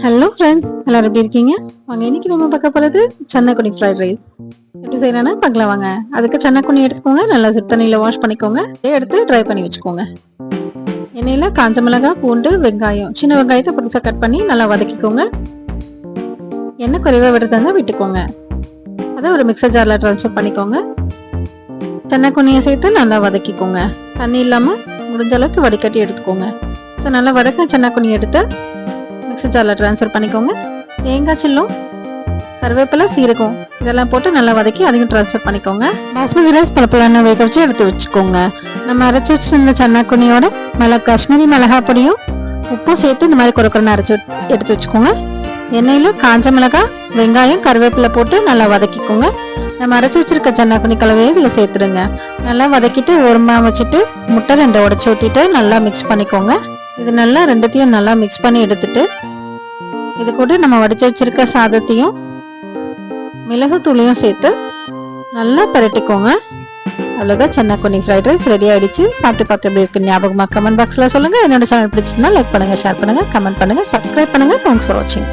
Hello friends எல்லாரும் எப்படி இருக்கீங்க? வாங்க இன்னைக்கு நம்ம பார்க்க போகிறது சன்னக்குனி ஃப்ரைட் ரைஸ் எப்படி செய்யலாம்னா பார்க்கலாம் வாங்க. அதுக்கு சன்னக்குனி எடுத்துக்கோங்க. நல்லா சிப் தண்ணியில் வாஷ் பண்ணிக்கோங்க. எடுத்து ட்ரை பண்ணி வச்சுக்கோங்க. எண்ணெயில் காஞ்ச மிளகாய் பூண்டு வெங்காயம். சின்ன வெங்காயத்தை புதுசாக கட் பண்ணி நல்லா வதக்கிக்கோங்க. எண்ணெய் குறைவாக விடுறதா விட்டுக்கோங்க. அதை ஒரு மிக்சர் ஜாரில் ட்ரான்ஸ்ஃபர் பண்ணிக்கோங்க. சன்னக்குனியை சேர்த்து நல்லா வதக்கிக்கோங்க. தண்ணி இல்லாமல் முடிஞ்ச அளவுக்கு வடிகட்டி எடுத்துக்கோங்க. ஸோ நல்லா வதக்க சன்னக்குனி எடுத்து மிக்ஸி ஜாரில் ட்ரான்ஸ்ஃபர் பண்ணிக்கோங்க. தேங்காய் சில்லும் கருவேப்பிலை சீரகம் இதெல்லாம் போட்டு நல்லா வதக்கி அதையும் ட்ரான்ஸ்ஃபர் பண்ணிக்கோங்க. பாஸ்மதி ரைஸ் பலப்பழம் வேக வச்சு எடுத்து வச்சுக்கோங்க. நம்ம அரைச்சி வச்சிருந்த சன்னாக்குனியோட மிளகா காஷ்மீரி மிளகா பொடியும் உப்பும் சேர்த்து இந்த மாதிரி குறுக்குறன்னு அரைச்சி எடுத்து வச்சுக்கோங்க. எண்ணெயில் காஞ்ச மிளகாய் வெங்காயம் கருவேப்பிலை போட்டு நல்லா வதக்கிக்கோங்க. நம்ம அரைச்சி வச்சிருக்க சன்னாக்குனி கலவையை இதில் சேர்த்துருங்க. நல்லா வதக்கிட்டு உரமா வச்சுட்டு முட்டை ரெண்டை உடச்சி ஊற்றிட்டு நல்லா மிக்ஸ் பண்ணிக்கோங்க. இது நல்லா ரெண்டுத்தையும் நல்லா மிக்ஸ் பண்ணி எடுத்துட்டு இது கூட நம்ம வடிச்சு வச்சிருக்க சாதத்தையும் மிளகு தூளையும் சேர்த்து நல்லா பரட்டிக்கோங்க. அவ்வளோதான் சென்னை கொனி ஃப்ரைட் ரைஸ் ரெடி ஆயிடுச்சு. சாப்பிட்டு பார்த்து எப்படி இருக்கு ஞாபகமா கமெண்ட் பாக்ஸில் சொல்லுங்க. என்னோட சேனல் பிடிச்சிருந்தா லைக் பண்ணுங்கள் ஷேர் பண்ணுங்கள் கமெண்ட் பண்ணுங்க சப்ஸ்கிரைப் பண்ணுங்க. தேங்க்ஸ் ஃபார் வாட்சிங்